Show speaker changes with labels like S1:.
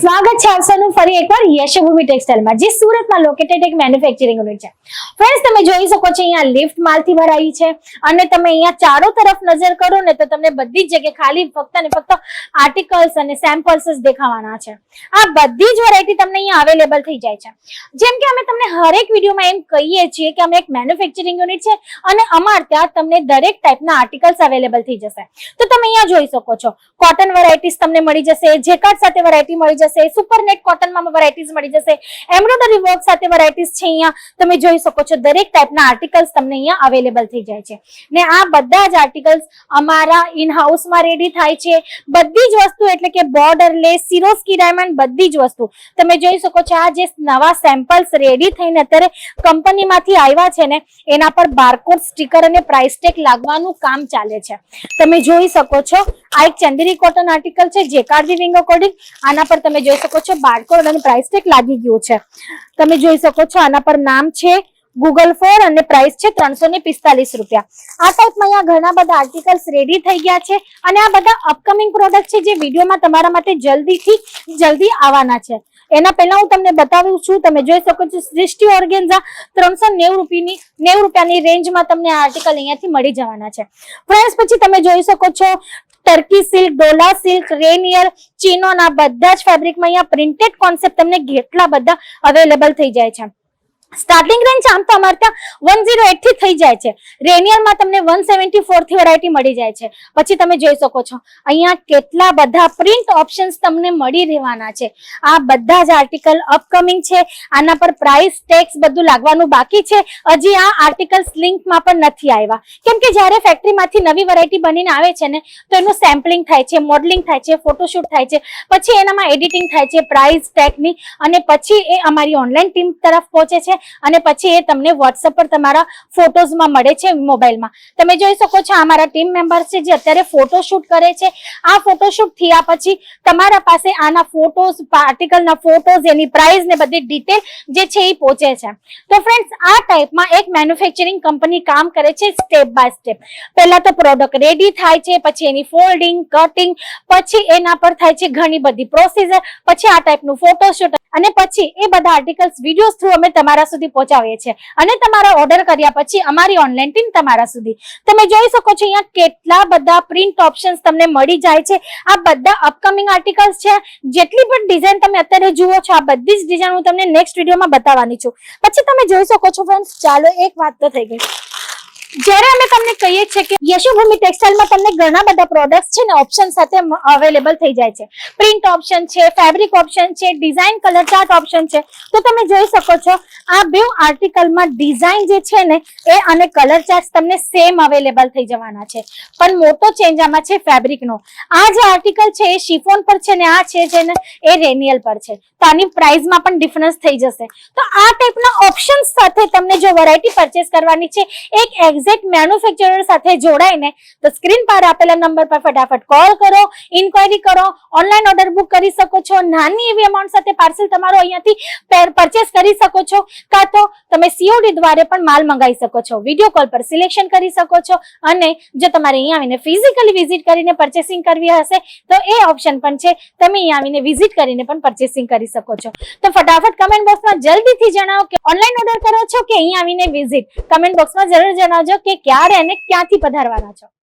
S1: સ્વાગત છે આપ ફરી એકવાર યશભૂમિ ટેક્સટાઇલમાં, જે સુરતમાં લોકેટેડ એક મેન્યુફેક્ચરિંગ યુનિટ છે. ફ્રેન્ડ્સ તમે જોઈ શકો છો અહીંયા લિફ્ટ માલથી ભરાઈ છે અને તમે અહીંયા ચારો તરફ નજર કરો ને તો તમને બધી જ જગ્યાએ ખાલી ફક્ત ને ફક્ત આર્ટિકલ્સ અને સેમ્પલ્સ જ દેખાવાના છે. આ બધી જ વેરાયટી તમને અહીંયા અવેલેબલ થઈ જાય છે. જેમ કે અમે તમને હરેક વિડીયોમાં એમ કહીએ છીએ કે અમે એક મેન્યુફેક્ચરિંગ યુનિટ છે અને અમાર ત્યાં તમને દરેક ટાઈપના આર્ટિકલ્સ અવેલેબલ થઈ જશે. તો તમે અહીંયા જોઈ શકો છો. કોટન વેરાયટીઝ તમને મળી જશે જેકાર્ડ સાથે વેરાયટી મળી જશે સુપર નેટ કોટનમાં વેરાયટીઝ મળી જશે. એમ્બ્રોઇડરી વર્ક સાથે વેરાયટીઝ છે અહીંયા. તમે જોઈ શકો છો, દરેક ટાઈપના આર્ટિકલ્સ તમને અહીંયા અવેલેબલ થઈ જાય છે. ને આ બધા જ આર્ટિકલ્સ અમારા ઇન હાઉસમાં રેડી થાય છે. બધી જ વસ્તુ એટલે કે બોર્ડર લેસ સિરોસ્કી ડાયમંડ બધી જ વસ્તુ. તમે જોઈ શકો છો, આ જે નવા સેમ્પલ્સ રેડી થઈને અત્યારે કંપનીમાંથી આવ્યા છે ને, એના પર બારકોડ સ્ટીકર અને પ્રાઇસ ટેગ લાગવાનું કામ ચાલે છે. તમે જોઈ શકો છો, આ એક ચંદેરી કોટન આર્ટિકલ છે, જે કાર્ડી વિંગ અકોર્ડિંગ આના પર તમે જોઈ શકો છો બારકોડ અને પ્રાઇસ ટેગ લાગી ગયું છે. તમે જોઈ શકો છો, આના પર નામ છે ગૂગલ ફોર અને પ્રાઇસ છે ત્રણસો ને પિસ્તાલીસ રૂપિયા. આ ટાઈપમાં અહીંયા ઘણા બધા આર્ટિકલ્સ રેડી થઈ ગયા છે અને આ બધા અપકમિંગ પ્રોડક્ટ છે જે વિડીયોમાં તમારા માટે જલ્દીથી જલ્દી આવવાના છે. એના પહેલા હું તમને બતાવું છું, તમે જોઈ શકો છો સૃષ્ટિ ઓર્ગેન્ઝા ત્રણસો નેવું રૂપિયાની નેવું રૂપિયાની રેન્જમાં તમને આ આર્ટિકલ અહીંયાથી મળી જવાના છે. ફ્રેન્ડ્સ પછી તમે જોઈ શકો છો ટર્કી સિલ્ક ડોલા સિલ્ક રેનિયર ચીનોના બધા જ ફેબ્રિકમાં અહીંયા પ્રિન્ટેડ કોન્સેપ્ટ તમને કેટલા બધા અવેલેબલ થઈ જાય છે. સ્ટાર્ટિંગ રેન્જ આમ તો અમારે ત્યાં વન ઝીરો એટથી થઈ જાય છે. રેનિયરમાં તમને વન સેવન્ટી ફોરથી વેરાયટી મળી જાય છે. પછી તમે જોઈ શકો છો, અહીંયા કેટલા બધા પ્રિન્ટ ઓપ્શન્સ તમને મળી રહેવાના છે. આ બધા જ આર્ટિકલ અપકમિંગ છે. આના પર પ્રાઇસ ટેક્સ બધું લાગવાનું બાકી છે. હજી આ આર્ટિકલ્સ લિંકમાં પણ નથી આવ્યા. કેમ કે જ્યારે ફેક્ટરીમાંથી નવી વેરાયટી બનીને આવે છે ને, તો એનું સેમ્પલિંગ થાય છે મોડલિંગ થાય છે ફોટોશૂટ થાય છે, પછી એનામાં એડિટિંગ થાય છે પ્રાઇસ ટેગની અને પછી એ અમારી ઓનલાઈન ટીમ તરફ પહોંચે છે. અને પછી એ તમને વોટ્સઅપ પર તમારા ફોટોઝમાં મળે છે મોબાઈલમાં તમે જોઈ શકો છો આ અમારા ટીમ મેમ્બર્સ છે, જે અત્યારે ફોટોશૂટ કરે છે. આ ફોટોશૂટ થયા પછી તમારા પાસે આના ફોટોઝ આર્ટિકલના ફોટોઝ એની પ્રાઇસ ને બધી ડિટેલ જે છે એ પહોંચે છે. તો ફ્રેન્ડ્સ આ ટાઈપમાં એક મેન્યુફેક્ચરિંગ કંપની કામ કરે છે સ્ટેપ બાય સ્ટેપ પહેલા તો પ્રોડક્ટ રેડી થાય છે, પછી એની ફોલ્ડિંગ કટિંગ પછી એના પર થાય છે ઘણી બધી પ્રોસીજર પછી આ ટાઈપનું ફોટોશૂટ અને પછી એ બધા આર્ટિકલ્સ વિડીયોઝ થ્રુ અમે તમારા સુધી પહોંચાડીએ છીએ. અને તમારા ઓર્ડર કર્યા પછી અમારી ઓનલાઈન ટીમ તમારા સુધી. તમે જોઈ શકો છો અહીંયા કેટલા બધા પ્રિન્ટ ઓપ્શન્સ તમને મળી જાય છે. આ બધા અપકમિંગ આર્ટિકલ્સ છે. જેટલી પણ ડિઝાઇન તમે અત્યારે જુઓ છો, આ બધી જ ડિઝાઇન હું તમને નેક્સ્ટ વિડીયોમાં બતાવવાની છું. પછી તમે જોઈ શકો છો ફ્રેન્ડ્સ ચાલો એક વાત તો થઈ ગઈ. જ્યારે અમે તમને કહીએ છીએ કે યશુભૂમિ ટેક્સટાઇલમાં તમને ઘણા બધા પ્રોડક્ટ્સ છે ને ઓપ્શન સાથે અવેલેબલ થઈ જાય છે. પ્રિન્ટ ઓપ્શન છે ફેબ્રિક ઓપ્શન છે ડિઝાઇન કલર ચાર્ટ ઓપ્શન છે. તો તમે જોઈ શકો છો, આ બે આર્ટિકલમાં ડિઝાઇન જે છે ને, એ અને કલર ચાર્ટ તમને સેમ અવેલેબલ થઈ જવાના છે. પણ મોટો ચેન્જ આમાં છે ફેબ્રિકનો આ જે આર્ટિકલ છે એ શિફોન પર છે ને, આ છે જે ને, એ રેનિયલ પર છે. તો આની પ્રાઇસમાં પણ ડિફરન્સ થઈ જશે. તો આ ટાઈપના ઓપ્શન્સ સાથે તમને જો વેરાયટી પરચેસ કરવાની છે, એક એક્ઝેક્ટ મેન્યુફેક્ચરર સાથે જોડાઈને તો સ્ક્રીન પર આપેલા નંબર પર ફટાફટ કોલ કરો ઇન્ક્વાયરી કરો ઓનલાઈન ઓર્ડર બુક કરી શકો છો, નાની એવી અમાઉન્ટ સાથે પાર્સલ તમારો અહીંયાથી પરચેસ કરી શકો છો, કાં તો તમે સીઓડી દ્વારા પણ માલ મંગાવી શકો છો વીડિયો કોલ પર સિલેક્શન કરી શકો છો, અને જો તમારે અહીંયા આવીને ફિઝિકલી વિઝિટ કરીને પરચેસિંગ કરવી હશે, તો એ ઓપ્શન પણ છે, તમે અહીંયા આવીને વિઝિટ કરીને પણ પરચેસિંગ કરી શકો છો. તો ફટાફટ કમેન્ટ બોક્સમાં જલ્દીથી જણાવો કે ઓનલાઈન ઓર્ડર કરો છો કે અહીંયા આવીને વિઝિટ કમેન્ટ બોક્સમાં જરૂર જણાવજો. કે ક્યારે અને ક્યાંથી પધારવાના છો?